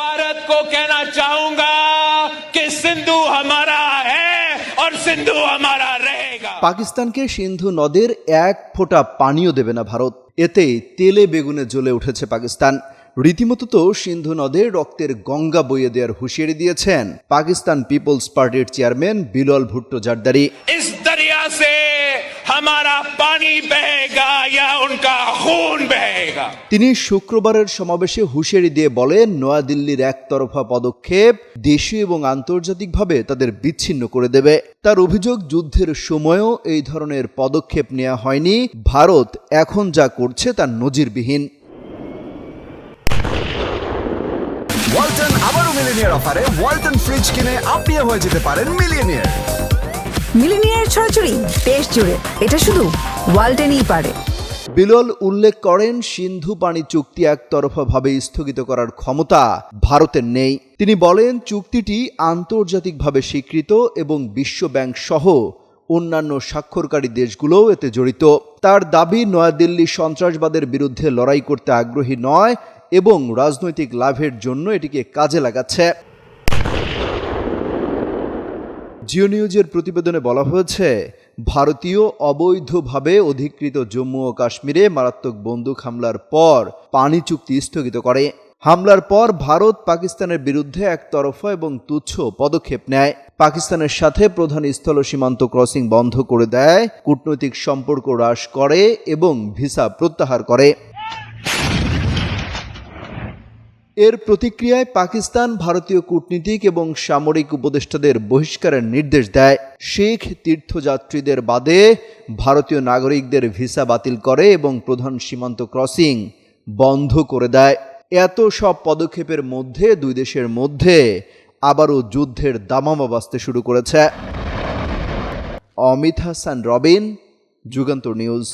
भारत को कहना चाहूंगा कि सिंधु हमारा है और सिंधु हमारा रहेगा পাকিস্তানকে সিন্ধু নদের এক ফোঁটা পানিও দেবে না ভারত এতেই তেলে বেগুনে জ্বলে উঠেছে পাকিস্তান রীতিমতো তো সিন্ধু নদে রক্তের গঙ্গা বইয়ে দেওয়ার হুঁশিয়ারি দিয়েছেন পাকিস্তান পিপলস পার্টির চেয়ারম্যান বিলল ভুট্টো জারদারি इस दरिया से हमारा पानी बहेगा তিনি শুক্রবারের সমাবেশে হুঁশিয়ারি দিয়ে বলেন নয়াদিল্লির একতরফা পদক্ষেপ দেশীয় এবং আন্তর্জাতিকভাবে তাদের বিচ্ছিন্ন করে দেবে। তার অভিযোগ যুদ্ধের সময়ও এই ধরনের পদক্ষেপ নেওয়া হয়নি। ভারত এখন যা করছে তা নজিরবিহীন। ওয়ালটন আবারও মিলিনিয়ার অফারে ওয়ালটন ফ্রিজ কিনে আপনিও হয়ে যেতে পারেন মিলিয়নিয়ার মিলিনিয়ার ছড়াছড়ি দেশ জুড়ে। এটা শুধু ওয়ালটেনই পারে। বিলল উল্লেখ করেন, সিন্ধু পানি চুক্তি একতরফাভাবে স্থগিত করার ক্ষমতা ভারতের নেই। তিনি বলেন, চুক্তিটি আন্তর্জাতিকভাবে স্বীকৃত এবং বিশ্বব্যাংক সহ অন্যান্য স্বাক্ষরকারী দেশগুলোও এতে জড়িত। তার দাবি, নয়াদিল্লি সন্ত্রাসবাদের বিরুদ্ধে লড়াই করতে আগ্রহী নয় এবং রাজনৈতিক লাভের জন্য এটিকে কাজে লাগাচ্ছে। জিও নিউজের প্রতিবেদনে বলা হয়েছে ভারতীয় অবৈধভাবে অধিকৃত জম্মু ও কাশ্মীরে মারাত্মক বন্দুক হামলার পর পানি চুক্তি স্থগিত করে। হামলার পর ভারত পাকিস্তানের বিরুদ্ধে একতরফা এবং তুচ্ছ পদক্ষেপ নেয়। পাকিস্তানের সাথে প্রধান স্থল সীমান্ত ক্রসিং বন্ধ করে দেয়, কূটনৈতিক সম্পর্ক হ্রাস করে এবং ভিসা প্রত্যাহার করে। এর প্রতিক্রিয়ায় পাকিস্তান ভারতীয় কূটনীতিক এবং সামরিক উপদেষ্টাদের বহিষ্কারের নির্দেশ দেয়। শিখ তীর্থযাত্রীদের বাদে ভারতীয় নাগরিকদের ভিসা বাতিল করে এবং প্রধান সীমান্ত ক্রসিং বন্ধ করে দেয়। এত সব পদক্ষেপের মধ্যে দুই দেশের মধ্যে আবারও যুদ্ধের দামামা বাঁচতে শুরু করেছে। অমিত হাসান, রবিন, যুগান্তর নিউজ।